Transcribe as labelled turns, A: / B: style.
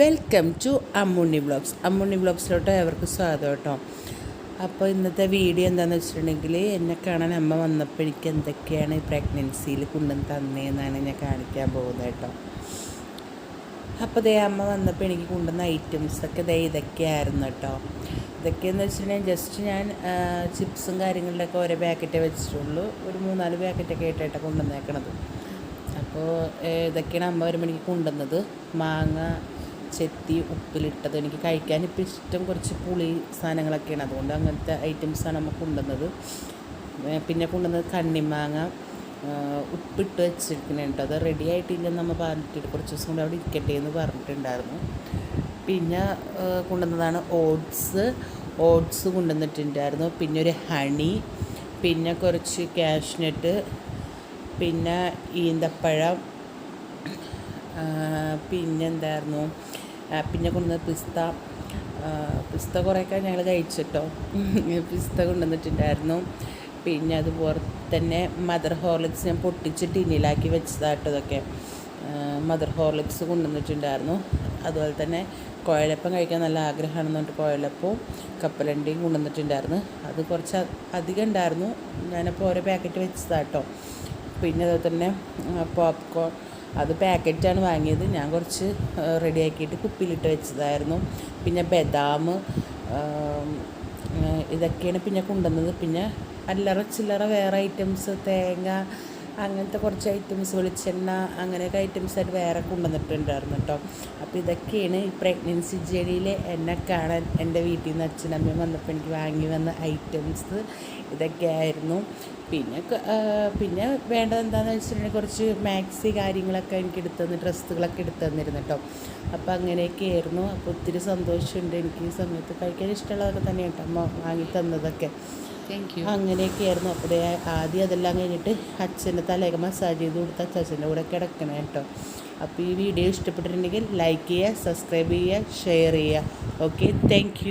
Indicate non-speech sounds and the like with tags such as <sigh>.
A: Welcome to Ammunni blogs Ammunni ബ്ലോഗ്സിലോട്ട് അവർക്ക് സ്വാഗതം കേട്ടോ. അപ്പോൾ ഇന്നത്തെ വീഡിയോ എന്താണെന്ന് വെച്ചിട്ടുണ്ടെങ്കിൽ എന്നെ കാണാൻ അമ്മ വന്നപ്പോൾ എനിക്ക് എന്തൊക്കെയാണ് പ്രഗ്നൻസിയിൽ കൊണ്ടുവന്ന് തന്നേന്നാണ് ഞാൻ കാണിക്കാൻ പോകുന്നത് കേട്ടോ. അപ്പോൾ ദേ അമ്മ വന്നപ്പോൾ എനിക്ക് കൊണ്ടുവന്ന ഐറ്റംസൊക്കെ ദേ ഇതൊക്കെയായിരുന്നു കേട്ടോ. ഇതൊക്കെയെന്ന് വെച്ചിട്ടുണ്ടെങ്കിൽ ജസ്റ്റ് ഞാൻ ചിപ്സും കാര്യങ്ങളിലൊക്കെ ഓരോ പാക്കറ്റേ വെച്ചിട്ടുള്ളൂ. ഒരു മൂന്നാൽ പാക്കറ്റൊക്കെ ആയിട്ടാണ് കൊണ്ടുവന്നേക്കണത്. അപ്പോൾ ഇതൊക്കെയാണ് അമ്മ ഒരു മണിക്ക് കൊണ്ടുവന്നത്. മാങ്ങ ചെത്തി ഉപ്പിലിട്ടത്. എനിക്ക് കഴിക്കാൻ ഇപ്പോൾ ഇഷ്ടം കുറച്ച് പുളി സാധനങ്ങളൊക്കെയാണ്. അതുകൊണ്ട് അങ്ങനത്തെ ഐറ്റംസാണ് നമ്മൾ കൊണ്ടുവന്നത്. പിന്നെ കൊണ്ടുവന്നത് കണ്ണിമാങ്ങ. ഉപ്പിട്ട് വെച്ചിരിക്കുന്നുണ്ട് അത് റെഡി ആയിട്ടില്ലെന്ന് നമ്മൾ പറഞ്ഞിട്ട് കുറച്ച് ദിവസം കൊണ്ട് അവിടെ ഇരിക്കട്ടെ എന്ന് പറഞ്ഞിട്ടുണ്ടായിരുന്നു. പിന്നെ കൊണ്ടുവന്നതാണ് ഓട്സ്. ഓട്സ് കൊണ്ടുവന്നിട്ടുണ്ടായിരുന്നു. പിന്നെ ഒരു ഹണി. പിന്നെ കുറച്ച് കാഷ്നട്ട് പിന്നെ ഈന്തപ്പഴം. പിന്നെന്തായിരുന്നു പിന്നെ കൊണ്ടുവന്ന പിസ്ത. പിസ്ത കുറേയൊക്കെ ഞങ്ങൾ കഴിച്ചിട്ടോ. <laughs> പിസ്ത കൊണ്ടുവന്നിട്ടുണ്ടായിരുന്നു. പിന്നെ അതുപോലെ തന്നെ മദർ ഹോർലിക്സ് ഞാൻ പൊട്ടിച്ച് ടിന്നിലാക്കി വെച്ചതാട്ടോ ഇതൊക്കെ. മദർ ഹോർലിക്സ് കൊണ്ടുവന്നിട്ടുണ്ടായിരുന്നു. അതുപോലെ തന്നെ കുഴലപ്പം കഴിക്കാൻ നല്ല ആഗ്രഹമാണെന്ന് പറഞ്ഞിട്ട് കുഴലപ്പവും കപ്പലണ്ടിയും കൊണ്ടുവന്നിട്ടുണ്ടായിരുന്നു. അത് കുറച്ച് അധികം ഉണ്ടായിരുന്നു. ഞാനപ്പോൾ ഓരോ പാക്കറ്റ് വെച്ചതാട്ടോ. പിന്നെ അതുപോലെ തന്നെ പോപ്കോൺ അത് പാക്കറ്റാണ് വാങ്ങിയത്. ഞാൻ കുറച്ച് റെഡിയാക്കിയിട്ട് കുപ്പിയിലിട്ട് വെച്ചതായിരുന്നു. പിന്നെ ബദാം ഇതൊക്കെയാണ് പിന്നെ കൊണ്ടുവന്നത്. പിന്നെ അല്ലറ ചില്ലറ വേറെ ഐറ്റംസ് തേങ്ങ അങ്ങനത്തെ കുറച്ച് ഐറ്റംസ് വെളിച്ചെണ്ണ അങ്ങനെയൊക്കെ ഐറ്റംസ് ആയിട്ട് വേറെ കൊണ്ടുവന്നിട്ടുണ്ടായിരുന്നു കേട്ടോ. അപ്പോൾ ഇതൊക്കെയാണ് ഈ പ്രഗ്നൻസി ജേണിയിൽ എന്നെ കാണാൻ എന്റെ വീട്ടിൽ നിന്ന് അച്ഛനമ്മയും വന്നപ്പോൾ എനിക്ക് വാങ്ങി വന്ന ഐറ്റംസ് ഇതൊക്കെയായിരുന്നു പിന്നെ പിന്നെ വേണ്ടത് എന്താണെന്ന് വെച്ചിട്ടുണ്ടെങ്കിൽ കുറച്ച് മാക്സി കാര്യങ്ങളൊക്കെ എനിക്ക് എടുത്തു തന്നു ഡ്രസ്സുകളൊക്കെ എടുത്തു തന്നിരുന്നു കേട്ടോ. അപ്പോൾ അങ്ങനെയൊക്കെ ആയിരുന്നു. അപ്പോൾ ഒത്തിരി സന്തോഷമുണ്ട്. എനിക്ക് ഈ സമയത്ത് കഴിക്കാൻ ഇഷ്ടമുള്ളതൊക്കെ തന്നെയാണ് കേട്ടോ അമ്മ വാങ്ങി തന്നതൊക്കെ. അങ്ങനെയൊക്കെയായിരുന്നു. അപ്പോൾ ദേ ആദ്യം അതെല്ലാം കഴിഞ്ഞിട്ട് അച്ഛന്റെ തലയൊക്കെ മസാജ് ചെയ്ത് കൊടുത്ത് അച്ഛന്റെ കൂടെ കിടക്കണം കേട്ടോ. അപ്പോൾ ഈ വീഡിയോ ഇഷ്ടപ്പെട്ടിട്ടുണ്ടെങ്കിൽ ലൈക്ക് ചെയ്യുക സബ്സ്ക്രൈബ് ചെയ്യുക ഷെയർ ചെയ്യുക. Okay thank